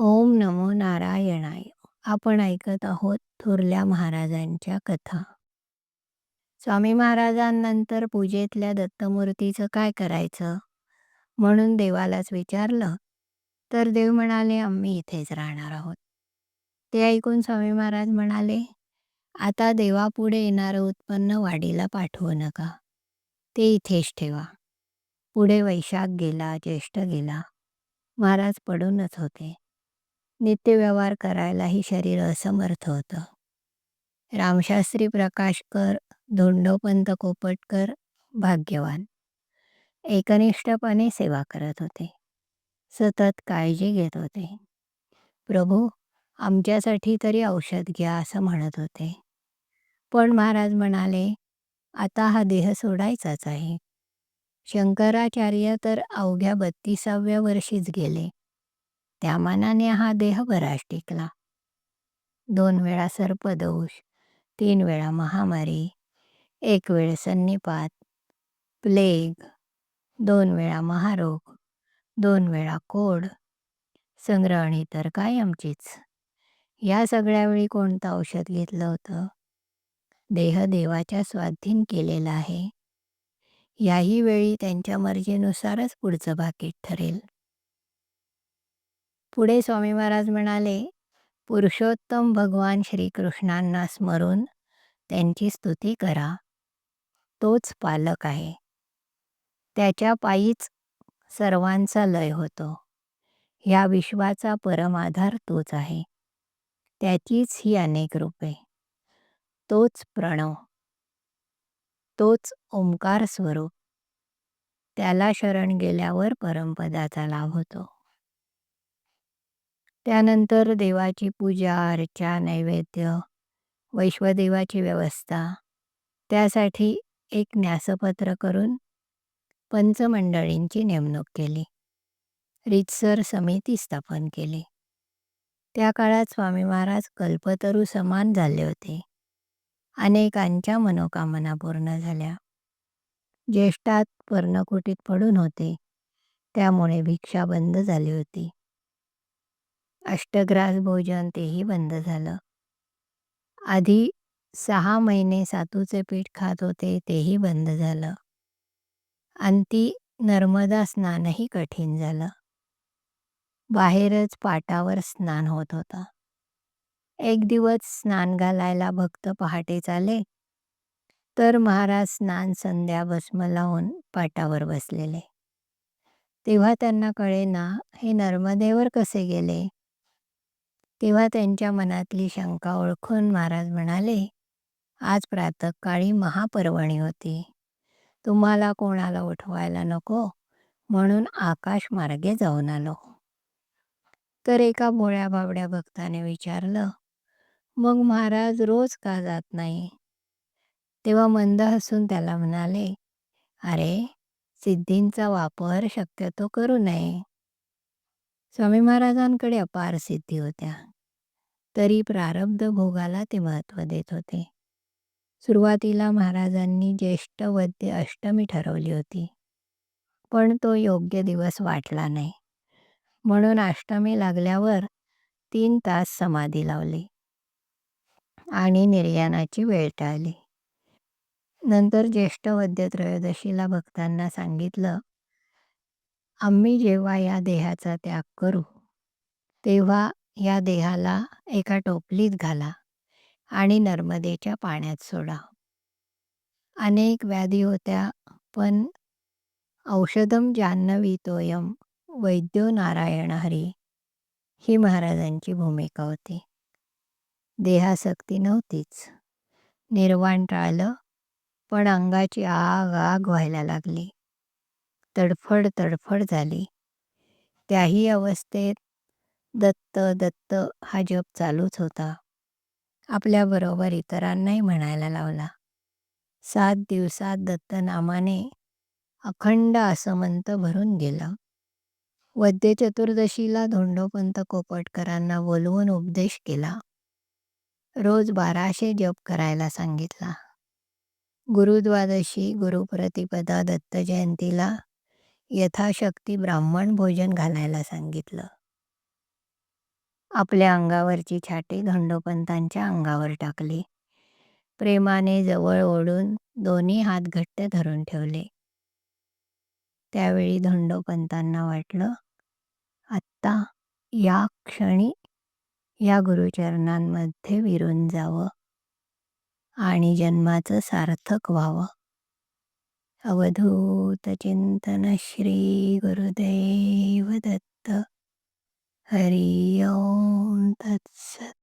ओम नमो नारायणाय. आपण ऐकत आहोत थोरल्या महाराजांच्या कथा. स्वामी महाराजांनंतर पूजेतल्या दत्तमूर्तीचं काय करायचं? म्हणून देवालाच विचारलं तर देव म्हणाले आम्ही इथेच राहणार आहोत. ते ऐकून स्वामी महाराज म्हणाले आता देवापुढे येणारं उत्पन्न वाढीला पाठवू नका. ते इथेच ठेवा. पुढे वैशाख गेला ज्येष्ठ गेला. महाराज पडूनच होते. नित्यव्यवहार करायलाही शरीर असमर्थ होतं. रामशास्त्री प्रकाशकर धोंडोपंत कोपटकर भाग्यवान. एकनिष्ठपणे सेवा करत होते. सतत काळजी घेत होते. प्रभू आमच्यासाठी तरी औषध घ्या असं म्हणत होते. पण महाराज म्हणाले आता हा देह सोडायचाच आहे. शंकराचार्य तर अवघ्या बत्तीसाव्या वर्षीच गेले. त्या मानाने हा देह बराच टिकला. दोन वेळा सर्पदोष तीन वेळा महामारी एक वेळ सन्निपात प्लेग दोन वेळा महारोग दोन वेळा कोड संग्रहणी तर कायमचीच. या सगळ्या वेळी कोणतं औषध घेतलं होतं? देह देवाच्या स्वाधीन केलेला आहे. याही वेळी त्यांच्या मर्जीनुसारच पुढचं भाकीत ठरेल. पुढे स्वामी महाराज म्हणाले पुरुषोत्तम भगवान श्रीकृष्णांना स्मरून त्यांची स्तुती करा. तोच पालक आहे. त्याच्या पायीच सर्वांचा लय होतो. ह्या विश्वाचा परमाधार तोच आहे. त्याचीच ही अनेक रूपे. तोच प्रणव. तोच ओंकार स्वरूप. त्याला शरण गेल्यावर परमपदाचा लाभ होतो. त्यानंतर देवाची पूजा अर्चा नैवेद्य वैश्वदेवाची व्यवस्था. त्यासाठी एक न्यासपत्र करून पंचमंडळींची नेमणूक केली. रितसर समिती स्थापन केली. त्या काळात स्वामी महाराज कल्पतरू समान झाले होते. अनेकांच्या मनोकामना पूर्ण झाल्या. ज्येष्ठात पर्णकुटीत पडून होते. त्यामुळे भिक्षा बंद झाली होती. अष्टग्रास भोजन तेही बंद झालं. आधी सहा महिने सातूचे पीठ खात होते तेही बंद झालं. अंती नर्मदा स्नानही कठीण झालं. बाहेरच पाटावर स्नान होत होता. एक दिवस स्नान घालायला भक्त पहाटे चाले तर महाराज स्नान संध्या भस्म लावून पाटावर बसलेले. तेव्हा त्यांना कळेना हे नर्मदेवर कसे गेले? तेव्हा त्यांच्या मनातली शंका ओळखून महाराज म्हणाले आज प्रातकाळी महापर्वणी होती. तुम्हाला कोणाला उठवायला नको? म्हणून आकाश मार्गे जाऊन आलो. तर एका भोळ्या बाबड्या भक्ताने विचारलं मग महाराज रोज का जात नाही? तेव्हा मंद हसून त्याला म्हणाले अरे सिद्धींचा वापर शक्यतो करू नये. स्वामी महाराजांकडे अपार सिद्धी होत्या. तरी प्रारब्ध भोगाला ते महत्त्व देत होते. सुरुवातीला महाराजांनी ज्येष्ठ वद्य अष्टमी ठरवली होती. पण तो योग्य दिवस वाटला नाही. म्हणून अष्टमी लागल्यावर तीन तास समाधी लावली. आणि निर्याणाची वेळ टाळली. नंतर ज्येष्ठ वद्य त्रयोदशीला भक्तांना सांगितलं आम्ही जेव्हा या देहाचा त्याग करू तेव्हा या देहाला एका टोपलीत घाला आणि नर्मदेच्या पाण्यात सोडा. अनेक व्याधी होत्या पण औषधम जान्हवी तोयम वैद्यो नारायण हरी ही महाराजांची भूमिका होती. देहासक्ती नव्हतीच. निर्वाण टाळलं पण अंगाची आग आग व्हायला लागली. तडफड तडफड झाली. त्याही अवस्थेत दत्त दत्त हा जप चालूच होता. आपल्याबरोबर इतरांनाही म्हणायला लावला. सात दिवसात दत्त नामाने अखंड असं मंत भरून गेलं. वद्य चतुर्दशीला धोंडोपंत कोपटकरांना बोलवून उपदेश केला. रोज बाराशे जप करायला सांगितला. गुरुद्वादशी गुरुप्रतिपदा दत्त जयंतीला यथाशक्ती ब्राह्मण भोजन घालायला सांगितलं. आपल्या अंगावरची छाटी धोंडोपंतांच्या अंगावर टाकली. प्रेमाने जवळ ओढून दोन्ही हात घट्ट धरून ठेवले. त्यावेळी धोंडोपंतांना वाटलं आत्ता या क्षणी या गुरुचरणांमध्ये विरून जावं आणि जन्माचं सार्थक व्हावं. अवधूत चिंतन श्री गुरुदेव दत्त हरि ओम तत्सत